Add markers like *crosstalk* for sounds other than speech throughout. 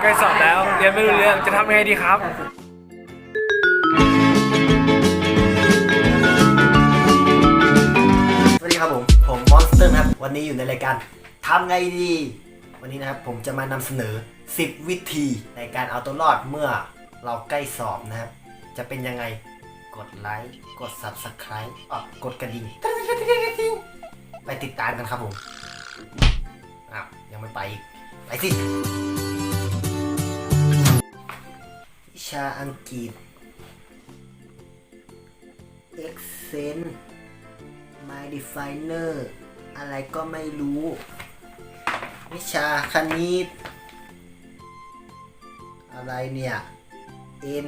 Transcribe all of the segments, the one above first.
ใกล้สอบแล้วเรียนไม่รู้เรื่องจะทำยังไงดีครับ สวัสดีครับผม ผมมอนสเตอร์ครับ วันนี้อยู่ในรายการทำไงดี วันนี้นะครับผมจะมานำเสนอ 10 วิธีในการเอาตัวรอดเมื่อเราใกล้สอบนะครับ จะเป็นยังไง กดไลค์ กด Subscribe อะกดกระดิ่ง ไปติดตามกันครับผม อ้าว ยังไม่ไปอีก ไปสิ ชาอังกฤษ Accent My Definer อะไรก็ไม่รู้ วิชาคณิต อะไรเนี่ย n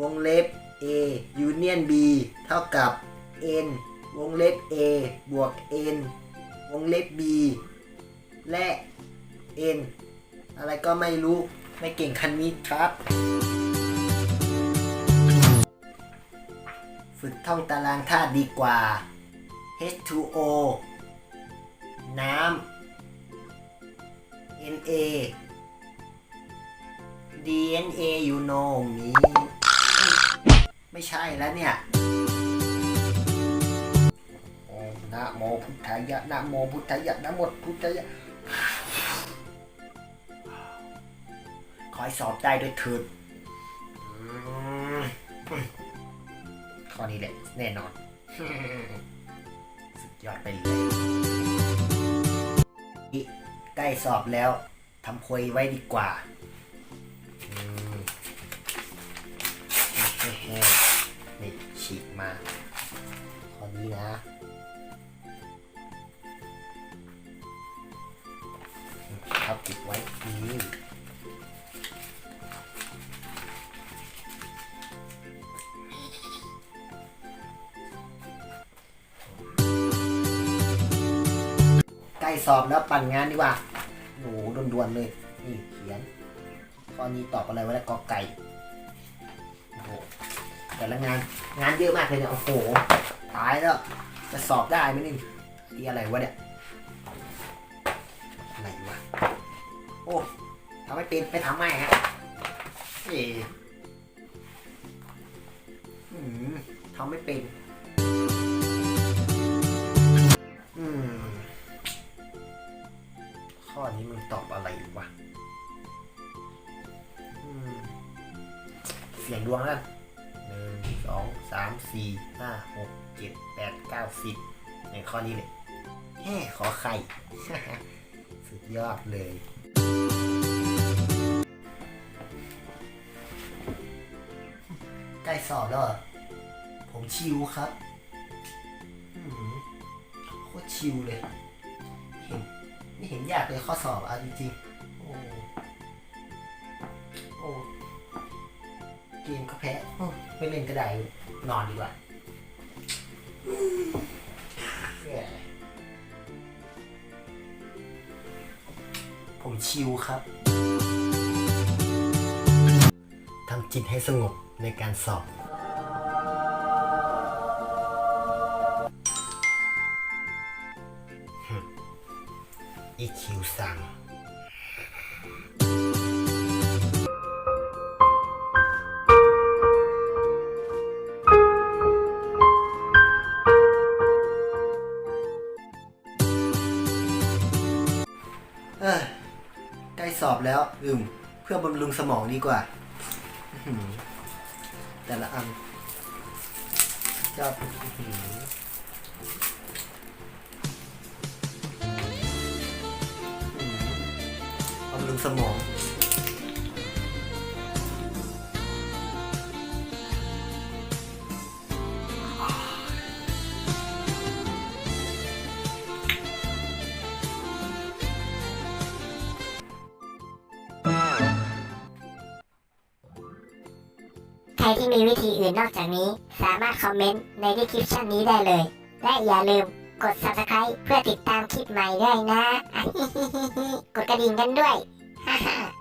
วงเล็บ a union b เท่ากับ n วงเล็บ a บวก n วงเล็บ b และ n อะไรก็ไม่รู้ ไม่เก่งคณิตครับ ฝึกท่องตารางธาตุดีกว่า H2O น้ำ Na DNA you know me ไม่ใช่แล้วเนี่ยนะโมพุทธายะนะโมพุทธายะนะหมดพุทธายะ ให้สอบได้ด้วยเถิดอืมข้อนี้แหละ แน่นอน สุดยอดไปเลยใกล้สอบแล้วทำโพยไว้ดีกว่าอืมแห้งๆนี่ฉีกมาข้อนี้นะเอาปิดไว้นี่ สอบแล้วปั่นงานดีกว่าโหด่วนๆเลย นี่เขียนข้อนี้ตอบอะไรไว้แล้วกอไก่โอ้โหแต่ละงานงานเยอะมากเลยเนี่ยโอ้โหตายแล้วจะสอบได้ไหมนี่นี่อะไรวะเนี่ยอะไรวะโอ้ทำไม่เป็นไปทำไม่ฮะเอ๋ทำไม่เป็น นี้มึงตอบอะไรวะเสียงดวงแล้วกันหนึ่งสองสามสี่ห้าหกเจ็ดแปดเก้าสิบในข้อนี้เลยแฮ่ขอไข่ สุดยอดเลย ใกล้สอบแล้วผมชิวครับโคตรชิวเลยเห็น ไม่เห็นยากเลยข้อสอบอะจริงๆโอ้โอ้เกมก็แพ้ไม่เล่นก็ได้นอนดีกว่าผมชิวครับ ทำจิตให้สงบในการสอบ อีคิวสั่งเอ้ยใกล้สอบแล้วอืมเพื่อบำรุงสมองดีกว่า แต่ละอันยอ สมองใครที่มีวิธีอื่นนอกจากนี้ สามารถคอมเมนต์ในดีคริปชันนี้ได้เลย และอย่าลืมกด subscribe เพื่อติดตามคลิปใหม่ด้วยนะ กดกระดิ่งกันด้วย 哈 *laughs* 哈